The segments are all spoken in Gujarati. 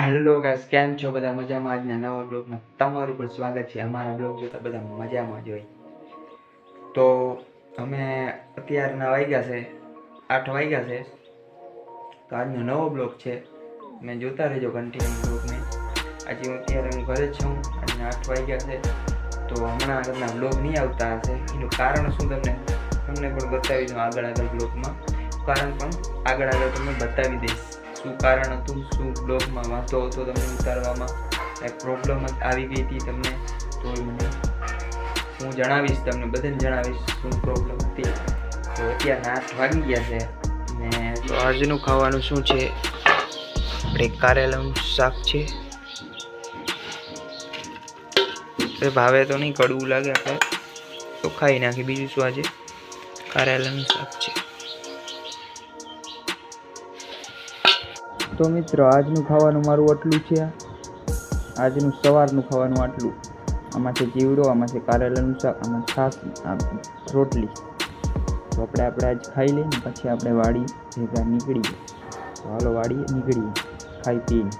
હેલો ગાઈસ કેમ છો? બધા મજામાં? આજના નવા બ્લોગમાં તમારું પણ સ્વાગત છે. અમારા બ્લોગ જોતા બધા મજામાં જ હોય. તો અમે અત્યારના વાગ્યા છે. આઠ વાગ્યા છે. તો આજનો નવો બ્લોગ છે. મેં જોતા રહેજો કન્ટિન્યુ બ્લોગને આજે હું અત્યારે હું ઘરે જ છું આજના આઠ વાગ્યા છે. તો હમણાં તમને બ્લોગ નહીં આવતા હશે. એનું કારણ શું તમને? તમને પણ બતાવી દઉં આગળ આગળ બ્લોગમાં કારણ પણ આગળ આગળ તમને બતાવી દઈશ. શું કારણ હતું, શું બ્લોગમાં વાંધો હતો તમને ઉતારવામાં કાંઈ પ્રોબ્લેમ આવી ગઈ હતી તમને? તો મને હું જણાવીશ તમને, બધાને જણાવીશ શું પ્રોબ્લેમ હતી. તો અત્યારે આઠ વાગી ગયા છે. ને તો આજનું ખાવાનું શું છે? આપણે કારેલાનું શાક છે. એ ભાવે તો નહીં, કડવું લાગે આપણે. તો ખાઈ નાખી બીજું શું આજે? કારેલાનું શાક છે. તો મિત્રો, આજનું ખાવાનું મારું આટલું છે. આજનું સવારનું ખાવાનું આટલું. આમાં છે જીવડો, આમાં છે કારેલાનું શાક, આમાં છાશ રોટલી. તો આપણે આપણે આજ ખાઈ લઈએ ને પછી આપણે વાડી ભેગા નીકળીએ. તો હાલો વાડીએ નીકળીએ, ખાઈ પીને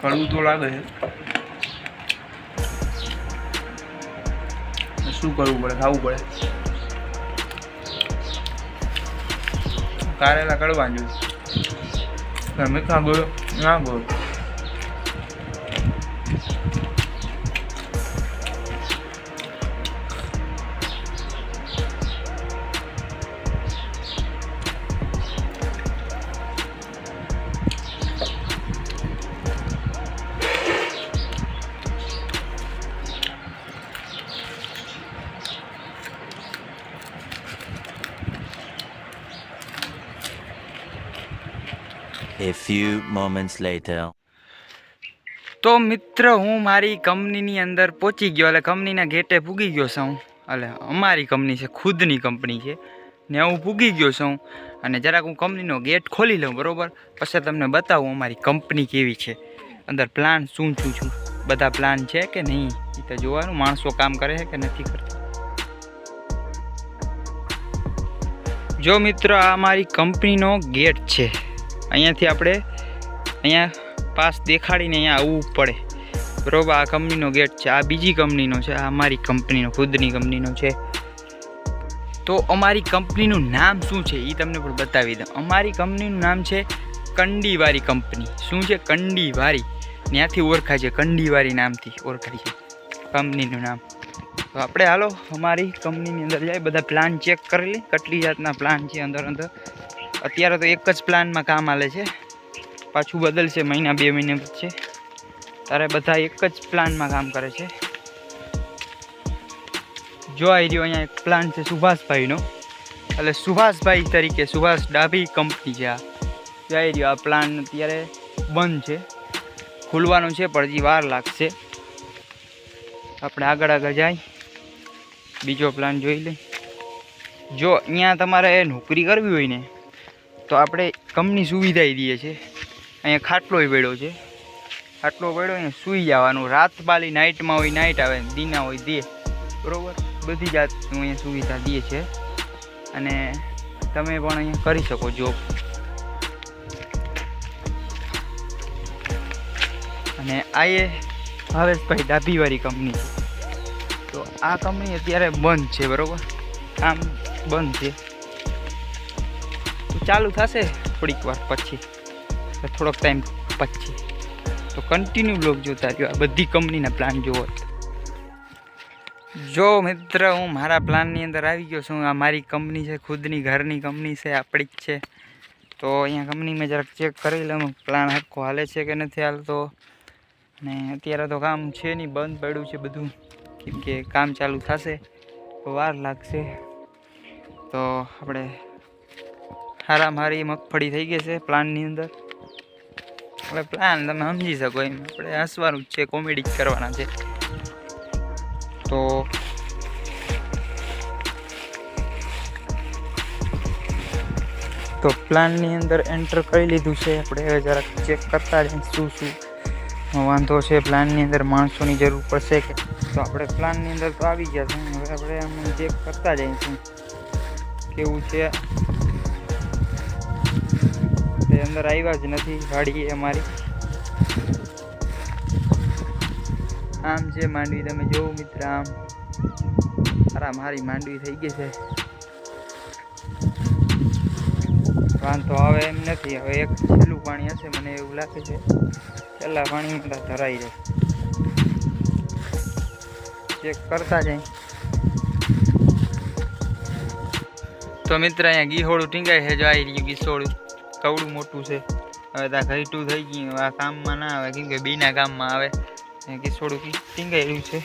કડવું તો લાગે. છે શું કરવું પડે? ખાવું પડે. કારેલા કડવા જોઈએ તમે ખા ના ગયો few moments later. તો મિત્ર, હું મારી કંપનીની અંદર પહોંચી ગયો, એટલે કંપનીના ગેટે પૂગી ગયો છું. એટલે અમારી કંપની છે, ખુદની કંપની છે. ને હું પૂગી ગયો છું અને જરાક હું કંપનીનો ગેટ ખોલી લઉં, બરાબર? પછી તમને બતાવું અમારી કંપની કેવી છે. અંદર પ્લાન શું શું છું? બધા પ્લાન છે કે નહીં? એ તો જોવાનું, માણસો કામ કરે છે કે નથી કરતા? જો મિત્રો, આ અમારી કંપનીનો ગેટ છે. અહીંયાથી આપણે અહીંયા પાસ દેખાડીને અહીંયા આવવું પડે. બરાબર, આ કંપનીનો ગેટ છે, આ બીજી કંપનીનો છે, આ અમારી કંપનીનો, ખુદની કંપનીનો છે. તો અમારી કંપનીનું નામ શું છે એ તમને પણ બતાવી દઉં. અમારી કંપનીનું નામ છે કંડીવારી કંપની. શું છે કંડીવારી? ત્યાંથી ઓળખાય છે, કંડીવારી નામથી ઓળખાય છે, કંપનીનું નામ. તો આપણે હાલો, અમારી કંપનીની અંદર જાય, બધા પ્લાન ચેક કરી લઈએ કેટલી જાતના પ્લાન છે, અંદર અંદર. અત્યારે તો એક જ પ્લાનમાં કામ હાલે છે. પાછું બદલશે મહિના, બે મહિને પછી તારે બધા એક જ પ્લાનમાં કામ કરે છે. જો આવી રહ્યો અહીંયા એક પ્લાન છે સુભાષભાઈનો. એટલે સુભાષભાઈ તરીકે સુભાષ ડાભી કંપની છે આ. જો આવી રહ્યો આ પ્લાન અત્યારે બંધ છે. ખુલવાનું છે, પણ હજી વાર લાગશે. આપણે આગળ આગળ જાય. બીજો પ્લાન જોઈ લઈ. જો અહીંયા તમારે નોકરી કરવી હોય ને તો આપણે કંપની સુવિધા દઈએ છીએ. અહીંયા ખાટલોય વેડો છે. ખાટલો વેડો અહીંયા સૂઈ જવાનું. રાત બાલી નાઇટમાં હોય નાઇટ આવે, દીના હોય, દે. બરાબર? બધી જાતનું અહીંયા સુવિધા દઈએ છે અને તમે પણ અહીંયા કરી શકો જોબ અને આ એ ભાવેશભાઈ ડાભીવાળી કંપની તો આ કંપની અત્યારે બંધ છે, બરોબર? આમ બંધ છે. ચાલુ થશે થોડીક વાર પછી. થોડોક ટાઈમ પછી. તો કન્ટિન્યુ બ્લોગ જોતા રહ્યો. આ બધી કંપનીના પ્લાન જોવો જો મિત્ર, હું મારા પ્લાનની અંદર આવી ગયો છું. આ મારી કંપની છે, ખુદની ઘરની કંપની છે, આપણી જ છે. તો અહીંયા કંપનીમાં જરાક ચેક કરી લઉં. પ્લાન આખો હાલે છે કે નથી હાલતો. અને અત્યારે તો કામ છે નહીં, બંધ પડ્યું છે બધું. કેમ કે કામ ચાલુ થશે, વાર લાગશે. તો આપણે હારા મારી મગફળી થઈ ગઈ છે પ્લાનની અંદર. એટલે પ્લાન તમે સમજી શકો એમ. આપણે હસવાનું જ છે, કોમેડી જ કરવાના છે. તો તો પ્લાનની અંદર એન્ટર કરી લીધું છે. આપણે હવે જરાક ચેક કરતા જઈએ શું શું. વાંધો છે, પ્લાનની અંદર માણસોની જરૂર પડશે કે. તો આપણે પ્લાનની અંદર તો આવી ગયા છે. હવે આપણે આમ ચેક કરતા જઈશું. કેવું છે? અંદર આવ્યા જ નથી ગાડી અમારી. આમ છે માંડવી તમે જોવો મિત્ર, આમ સારા મારી માંડવી થઈ ગઈ છે. વાંધો આવે એમ નથી, હવે એક છેલ્લું પાણી હશે, મને એવું લાગે છે. છેલ્લા પાણીમાં ધરાઈ જાય ચેક કરતા જાય તો મિત્ર, અહીંયા ગીહોળું ટીંગાય છે, જો આવી રહ્યું ગીસોળું. કવડું મોટું છે. હવે ત્યાં ઘઈટું થઈ ગયું. આ કામમાં ના આવે. કેમ કે બીના કામમાં આવે. કે ગીસોળું ટીંગાઈ રહ્યું છે.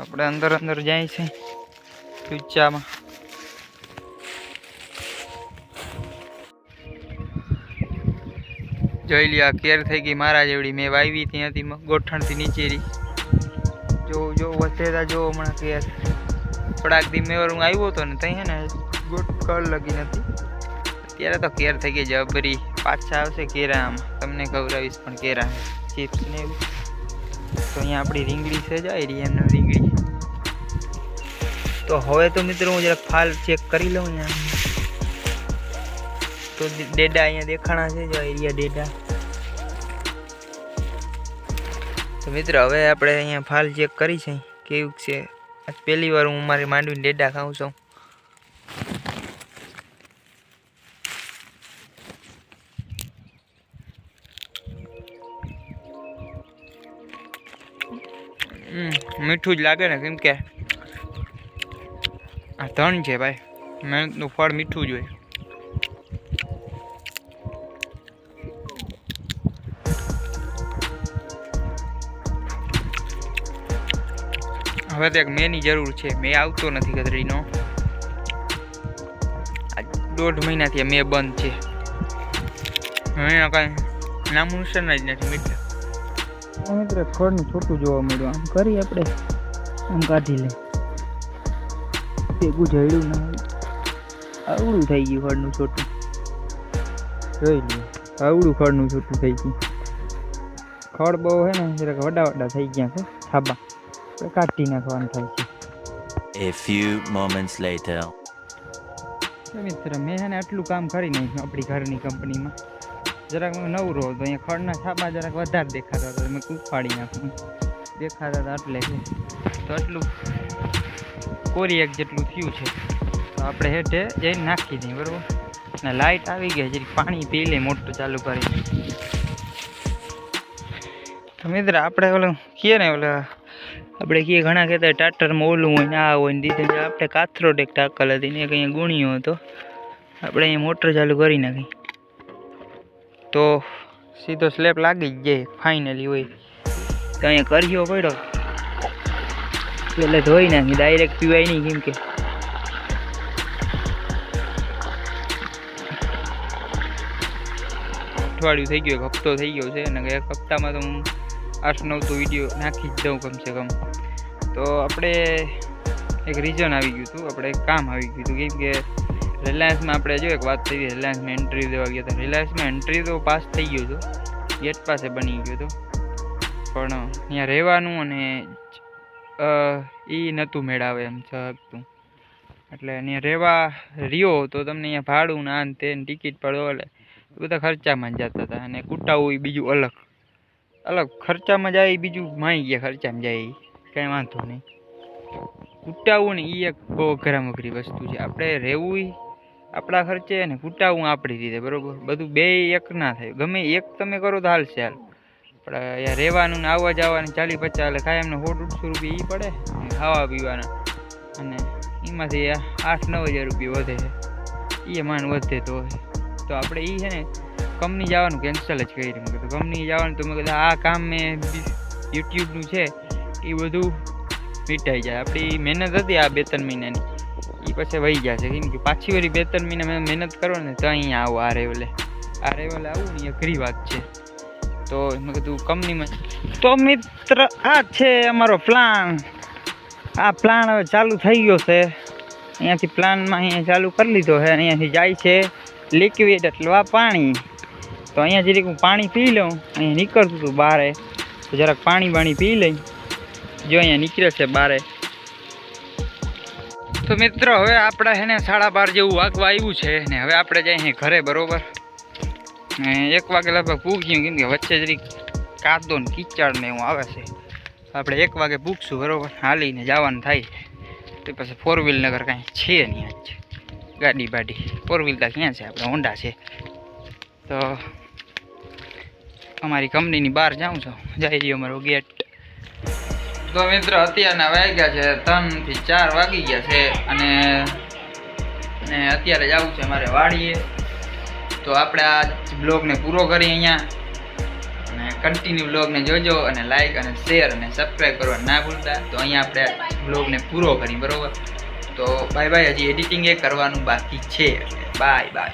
આપણે અંદર અંદર જાય છે. ચૂચામાં. જોઈ લ્યો, આ કેર થઈ ગઈ મારા જેવડી. મેં વાવી હતી ગોઠણથી નીચેરી જો જો વધેતા જો હમણાં કેર થોડાક દી મેં આવ્યો હતો ને ત્યાં ને ગોટ કળ લગી નથી. અત્યારે તો કેર થઈ ગઈ જબરી પાછા આવશે કેરા આમ. તમને ખવડાવીશ પણ કેરા ચિપ્સ ને એવું. તો અહીંયા આપણી રીંગડી છે જાય રહી એમને રીંગણી. તો હવે તો મિત્રો હું જરાક ફાલ ચેક કરી લઉં અહીંયા. તો ડેડા અહીંયા દેખાણા છે જો એરિયા ડેડા. તો મિત્ર હવે આપણે અહીંયા ફાલ ચેક કરી છે, કેવું છે. પહેલી વાર હું મારી માંડવીને ડેડા ખાઉં છું. મીઠું જ લાગે ને કેમ કે આ ધન છે ભાઈ. મહેનતનું ફળ મીઠું જ હોય. હવે તો એક મેની જરૂર છે. મેં આવતો નથી ગધડીનો દોઢ મહિનાથી મેં બંધ છે. મેં કાંઈ નામ નિશાન જ નથી મિત્ર મિત્ર ખડનું છોટું જોવા મળ્યું. આમ કરી આપણે. આમ કાઢી લે ભેગું જડ્યું ના આવડું થઈ ગયું ખડનું છોટું. જોઈ લે. આવડું ખડનું છોટું થઈ ગયું. ખડ બહુ હે ને જરાક વડા વડા થઈ ગયા છે થાબા કાઢી નાખવાનું થાય છે. A few moments later. મિત્ર મેં હે ને આટલું કામ કરી નાખ્યું આપણી ઘરની કંપનીમાં. જરાક હું નવરો હતો અહીંયા ખડના છાપા જરાક વધારે દેખાતા હતા. મેં કૂફાડી નાખું. દેખાતા હતા એટલે તો આટલું કોરી એક જેટલું થયું છે. તો આપણે હેઠે જઈને નાખી દઈએ, બરાબર? ને લાઇટ આવી ગઈ જે પાણી પી લે મોટું ચાલુ કરી તો મિત્ર, આપણે ઓલું કહીએ ને ઓલા, આપણે કહીએ ઘણા કહેતા ટાટરમાં ઓલું હોય ને આ હોય ને દીધે આપણે કાથરોડ એક ટાકલ હતી ને અહીંયા ગુણ્યો હતો. આપણે અહીંયા મોટર ચાલુ કરી નાખી. તો સીધો સ્લેપ લાગી જ જાય ફાઇનલી હોય. તો અહીંયા કર્યો પડ્યો. એટલે ધોઈ નાખી ડાયરેક્ટ પીવાય નહીં કેમ કે. અઠવાડિયું થઈ ગયું, એક હપ્તો થઈ ગયો છે, અને એક હપ્તામાં તો હું આઠ નવ તો વીડિયો નાખી જ દઉં કમસે કમ. તો આપણે એક રીઝન આવી ગયું હતું, આપણે એક કામ આવી ગયું હતું, કેમ કે રિલાયન્સમાં આપણે જો એક વાત થઈ રિલાયન્સમાં એન્ટ્રી દેવા ગયા હતા. રિલાયન્સમાં એન્ટ્રી તો પાસ થઈ ગયું હતું. ગેટ પાસે બની ગયું હતું. પણ અહીંયા રહેવાનું અને એ નહોતું મેળાવે એમ શકતું એટલે અહીંયા રહેવા રહ્યો તો તમને અહીંયા ભાડું ને આ ને તે ટિકિટ પડો એટલે એ બધા ખર્ચામાં જતા હતા. અને કુટાવું એ બીજું અલગ. અલગ ખર્ચામાં જાય બીજું માઈ ગયા ખર્ચામાં જાય. કાંઈ વાંધો નહીં. કૂટાવું ને એ એક બહુ અઘરામઘરી વસ્તુ છે. આપણે રહેવું આપણા ખર્ચે અને કૂટાવું આપણી રીતે, બરાબર? બધું બે એક ના થાય. ગમે એક તમે કરો તો હાલશે હાલ. પણ અહીંયા રહેવાનું ને આવવા જવાનું, ચાલી પચાસ એટલે કાંઈ એમને સો દોઢસો રૂપિયા એ પડે ખાવા પીવાના. અને એમાંથી આઠ નવ હજાર રૂપિયા વધે છે. એ માન વધે તો તો આપણે એ છે ને કંપની જવાનું કેન્સલ જ કરી મેં કીધું કંપની જવાનું તો મેં કીધું આ કામ મેં યુટ્યુબનું છે એ બધું મીટાઈ જાય. આપણી મહેનત હતી આ બે ત્રણ મહિનાની. એ પછી વહી ગયા છે. કેમ કે પાછી વળી બે ત્રણ મહિના મેં મહેનત કરો ને તો અહીંયા આવો, આ રેવલે આ રેવલે આવું ને અઘરી વાત છે. તો મેં કીધું કંપનીમાં તો મિત્ર, આ છે અમારો પ્લાન આ પ્લાન હવે ચાલુ થઈ ગયો છે. અહીંયાથી પ્લાનમાં અહીંયા ચાલુ કરી લીધો છે. અહીંયાથી જાય છે લિક્વિડ આ પાણી. તો અહીંયા જરીક હું પાણી પી લઉં, અહીંયા નીકળતું હતું બારે. તો જરાક પાણી બાણી પી લઈ. જો અહીંયા નીકળે છે બારે. તો મિત્રો, હવે આપણે હેને સાડા બાર જેવું વાગવા આવ્યું છે ને હવે આપણે જઈએ ઘરે, બરોબર? એક વાગે લગભગ પૂગ્યું કેમ કે વચ્ચે જરીક કાદો ને કીચડ ને એવું આવે છે. આપણે એક વાગે પૂગશું બરોબર? હાલીને જવાનું થાય. તો પછી ફોર વ્હીલ નગર કાંઈ છે નહીં આજ. ગાડી બાડી. ફોર વ્હીલ તો ક્યાં છે? આપણે હોન્ડા છે. તો અમારી કંપનીની બહાર જાઉં છું. જઈ રહ્યો અમારો ગેટ. તો મિત્રો અત્યારના વાગ્યા છે ત્રણથી ચાર વાગી ગયા છે અને અને અત્યારે જવું છે મારે વાડીએ. તો આપણે આ બ્લોગને પૂરો કરી અહીંયા. અને કન્ટિન્યુ બ્લોગને જોજો અને લાઇક અને શેર અને સબસ્ક્રાઈબ કરવા ના ભૂલતા. તો અહીંયા આપણે બ્લોગને પૂરો કરી બરાબર? તો બાય બાય હજી એડિટિંગ એ કરવાનું બાકી છે. Bye bye